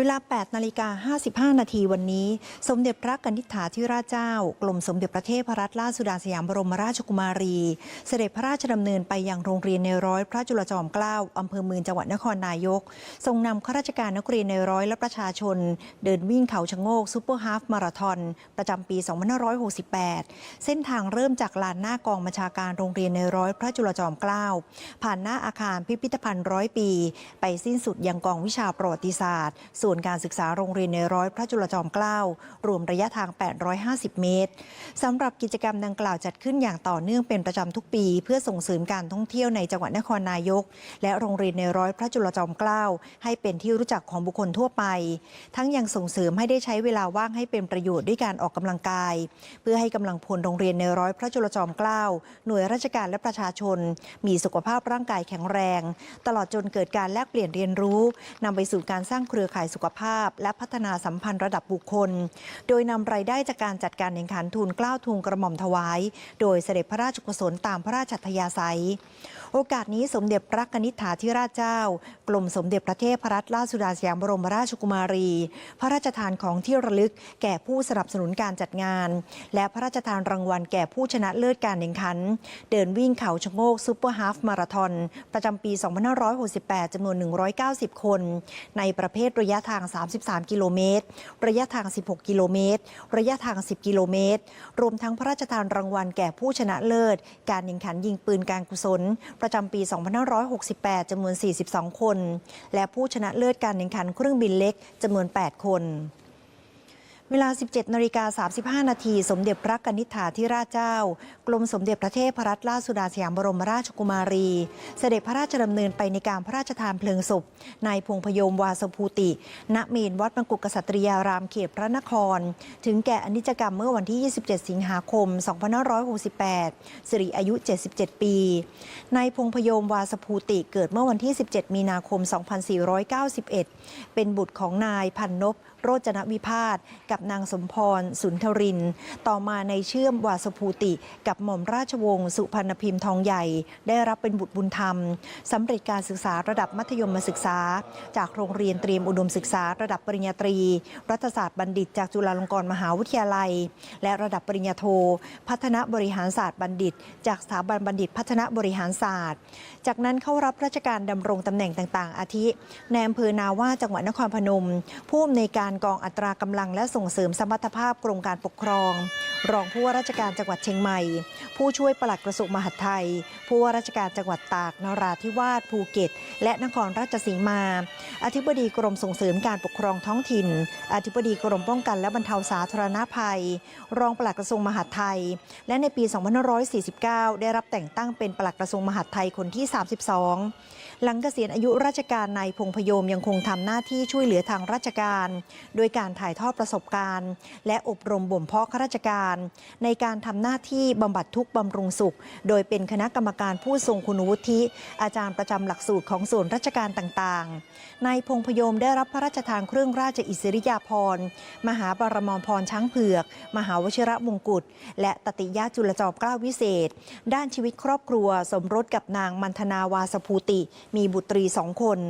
เวลา 8 นาฬิกา 55 นาทีวันนี้ สมเด็จพระกนิษฐาธิราชเจ้า กรมสมเด็จพระเทพรัตนราชสุดาสยามบรมราชกุมารี เสด็จพระราชดำเนินไปยังโรงเรียนในร้อยพระจุลจอมเกล้าอำเภอเมืองจังหวัดนครนายก ทรงนำข้าราชการนักเรียนในร้อยและประชาชน เดินวิ่งเขาชะโงกซูเปอร์ฮาฟมาราธอนประจำปี 2568 เส้นทางเริ่มจากลานหน้ากองบัญชาการโรงเรียนในร้อยพระจุลจอมเกล้าผ่านหน้าอาคารพิพิธภัณฑ์ร้อยปี ไปสิ้นสุดยังกองวิชาประวัติศาสตร์ส่วนการศึกษาโรงเรียนในร้อยพระจุลจอมเกล้า รวมระยะทาง 850 เมตรสำหรับกิจกรรมดังกล่าวจัดขึ้นอย่างต่อเนื่องเป็นประจำทุกปี เพื่อส่งเสริมการท่องเที่ยวในจังหวัดนครนายก และโรงเรียนในร้อยพระจุลจอมเกล้าให้เป็นที่รู้จักของบุคคลทั่วไป ทั้งยังส่งเสริมให้ได้ใช้เวลาว่างให้เป็นประโยชน์ด้วยการออกกำลังกาย เพื่อให้กำลังพลโรงเรียนในร้อยพระจุลจอมเกล้าหน่วยราชการและประชาชน มีสุขภาพร่างกายแข็งแรง ตลอดจนเกิดการแลกเปลี่ยนเรียนรู้นำไปสู่การสร้างเครือข่ายสุขภาพ และพัฒนาสัมพันธ์ระดับบุคคล โดยนำรายได้จากการจัดการแข่งขันทุนกล้าวทุนกระหม่อมถวาย โดยเสด็จพระราชกุศลตามพระราชอัธยาศัยโอกาสนี้สมเด็จพระนิษฐาธิราชเจ้ากรมสมเด็จพระเทพรัตนราชสุดาสยามบรมราชกุมารี พระราชทานของที่ระลึกแก่ผู้สนับสนุนการจัดงาน และพระราชทานรางวัลแก่ผู้ชนะเลิศการแข่งขัน เดินวิ่งเขาชะโงกซูเปอร์ฮาฟมาราธอนประจำปี 2568 จำนวน 190 คน ในประเภทระยะทาง 33 กิโลเมตร ระยะทาง 16 กิโลเมตร ระยะทาง 10 กิโลเมตร รวมทั้งพระราชทานรางวัลแก่ผู้ชนะเลิศ การแข่งขันยิงปืนการกุศลประจำปี 2568 จำนวน 42 คน และผู้ชนะเลิศการแข่งขันเครื่องบินเล็กจำนวน 8 คน เวลา 17นาฬิกา35 นาที สมเด็จพระกนิษฐาธิราชเจ้า กรมสมเด็จพระเทพรัตนราชสุดาสยามบรมราชกุมารี เสด็จพระราชดำเนินไปในการพระราชทานเพลิงศพนายพงพยมวาสภูติ ณ เมนวัดมงกุฎกษัตริยารามเขตพระนคร ถึงแก่อนิจกรรมเมื่อวันที่ 27 สิงหาคม 2568 สิริอายุ 77 ปีนายพงพยมวาสภูติเกิดเมื่อวันที่ 17 มีนาคม 2491 เป็นบุตรของนายพันนพโรจนวิพาทกับนางสมพร สุนทริน ต่อมาในเชื่อมวาสภูติ กับหม่อมราชวงศ์สุพรรณพิมพ์ทองใหญ่ ได้รับเป็นบุตรบุญธรรมสำเร็จการศึกษาระดับมัธยมศึกษา จากโรงเรียนเตรียมอุดมศึกษาระดับปริญญาตรี รัฐศาสตร์บัณฑิต จากจุฬาลงกรณ์มหาวิทยาลัย และระดับปริญญาโท พัฒนาบริหารศาสตร์บัณฑิต จากสถาบันบัณฑิต พัฒนาบริหารศาสตร์ จากนั้นเข้ารับราชการดำรงตำแหน่งต่าง ๆ อาทิในอำเภอนาว่าจังหวัดนครพนม ผู้อำนวยการกองอัตรากำลังและส่งเสริมสมรรถภาพกรมการปกครอง รองผู้ว่าราชการจังหวัดเชียงใหม่ ผู้ช่วยปลัดกระทรวงมหาดไทย ผู้ว่าราชการจังหวัดตากนราธิวาสภูเก็ต และนครราชสีมา อธิบดีกรมส่งเสริมการปกครองท้องถิ่น อธิบดีกรมป้องกันและบรรเทาสาธารณภัย รองปลัดกระทรวงมหาดไทย และในปี 2549 ได้รับแต่งตั้งเป็นปลัดกระทรวงมหาดไทยคนที่ 32 หลังเกษียณอายุราชการนายพงพยมยังคงทำหน้าที่ช่วยเหลือทางราชการ โดยการถ่ายทอดประสบการณ์และอบรมบ่มเพาะข้าราชการ ในการทำหน้าที่บำบัดทุกข์บำรุงสุข โดยเป็นคณะกรรมการผู้ทรงคุณวุฒิ อาจารย์ประจำหลักสูตรของส่วนราชการต่างๆ นายพงพยมได้รับพระราชทานเครื่องราชอิสริยาภรณ์ มหาบรมพรช้างเผือก มหาวชิระมงกุฎและตติยาจุลจอมเกล้าวิเศษ ด้านชีวิตครอบครัว สมรสกับนางมันธนาวาสภูติ มีบุตรีสองคน